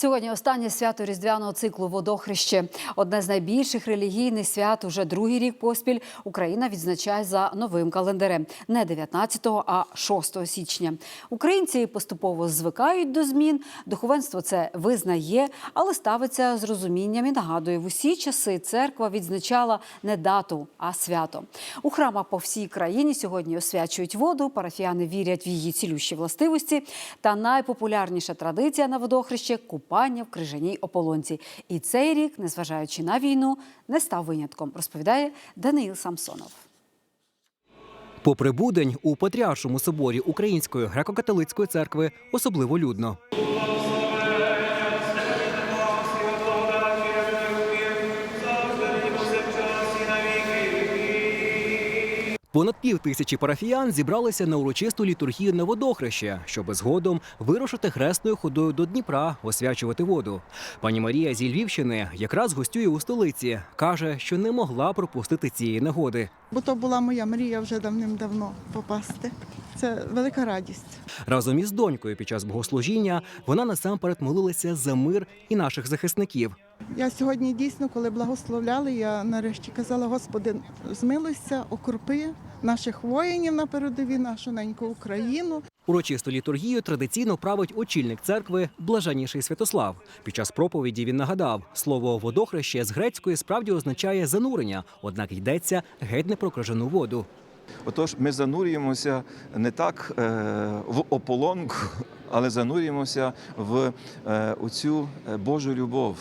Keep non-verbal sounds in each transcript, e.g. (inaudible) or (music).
Сьогодні останнє свято різдвяного циклу Водохреще. Одне з найбільших релігійних свят уже другий рік поспіль Україна відзначає за новим календарем не 19, а 6 січня. Українці поступово звикають до змін. Духовенство це визнає, але ставиться з розумінням і нагадує, в усі часи церква відзначала не дату, а свято. У храмах по всій країні сьогодні освячують воду. Парафіяни вірять в її цілющі властивості. Та найпопулярніша традиція на водохреще купання в крижаній ополонці. І цей рік, незважаючи на війну, не став винятком, розповідає Даниїл Самсонов. Попри будень у Патріаршому соборі Української греко-католицької церкви особливо людно. Понад пів тисячі парафіян зібралися на урочисту літургію на водохреще, щоб згодом вирушити хресною ходою до Дніпра, освячувати воду. Пані Марія зі Львівщини якраз гостює у столиці. каже, що не могла пропустити цієї нагоди. Бо то була моя мрія вже давним-давно попасти. Це велика радість. Разом із донькою під час богослужіння вона насамперед молилася за мир і наших захисників. Я сьогодні дійсно, коли благословляли, я нарешті казала: Господи, змилуйся, окропи наших воїнів на передовій, нашу неньку Україну. Урочисту літургію традиційно править очільник церкви Блаженніший Святослав. Під час проповіді він нагадав, слово водохреще з грецької справді означає занурення, однак йдеться геть не про крижану воду. Отож, ми занурюємося не так е, в ополонку, (laughs) але занурюємося в е, оцю е, Божу любов,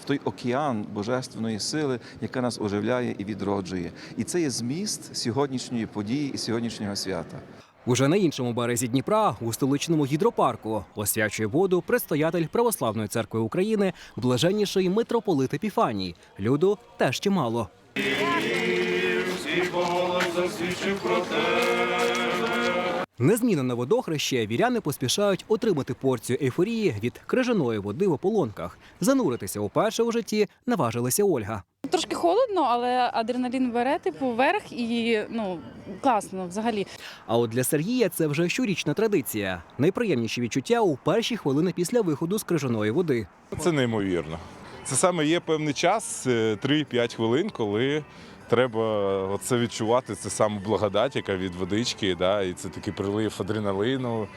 в той океан божественної сили, яка нас оживляє і відроджує. І це є зміст сьогоднішньої події і сьогоднішнього свята. Уже на іншому березі Дніпра, у столичному гідропарку, освячує воду предстоятель Православної церкви України, блаженніший митрополит Епіфаній. Люду теж чимало. Незмінно на водохреще віряни поспішають отримати порцію ейфорії від крижаної води в ополонках. Зануритися уперше у житті наважилася Ольга. Трошки холодно, але адреналін бере типу вверх і ну класно взагалі. А от для Сергія це вже щорічна традиція. Найприємніші відчуття у перші хвилини після виходу з крижаної води. Це неймовірно. Це саме є певний час, е, 3-5 хвилин, коли треба це відчувати. Це саме благодать, яка від водички, да, і це такий прилив адреналину.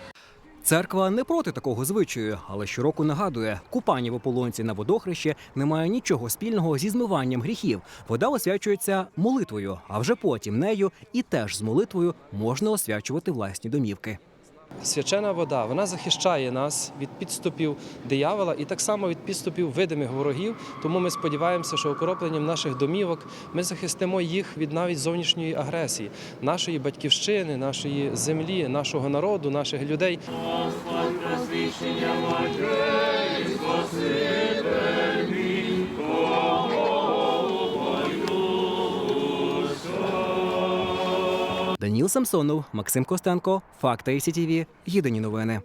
Церква не проти такого звичаю, але щороку нагадує, купання в ополонці на водохреще не має нічого спільного зі змиванням гріхів. Вода освячується молитвою, а вже потім нею і теж з молитвою можна освячувати власні домівки. Свячена вода вона захищає нас від підступів диявола і так само від підступів видимих ворогів. Тому ми сподіваємося, що окропленням наших домівок ми захистимо їх від навіть зовнішньої агресії, нашої батьківщини, нашої землі, нашого народу, наших людей. Даніл Самсонов, Максим Костенко, Факти СІТІВІ. Єдині новини.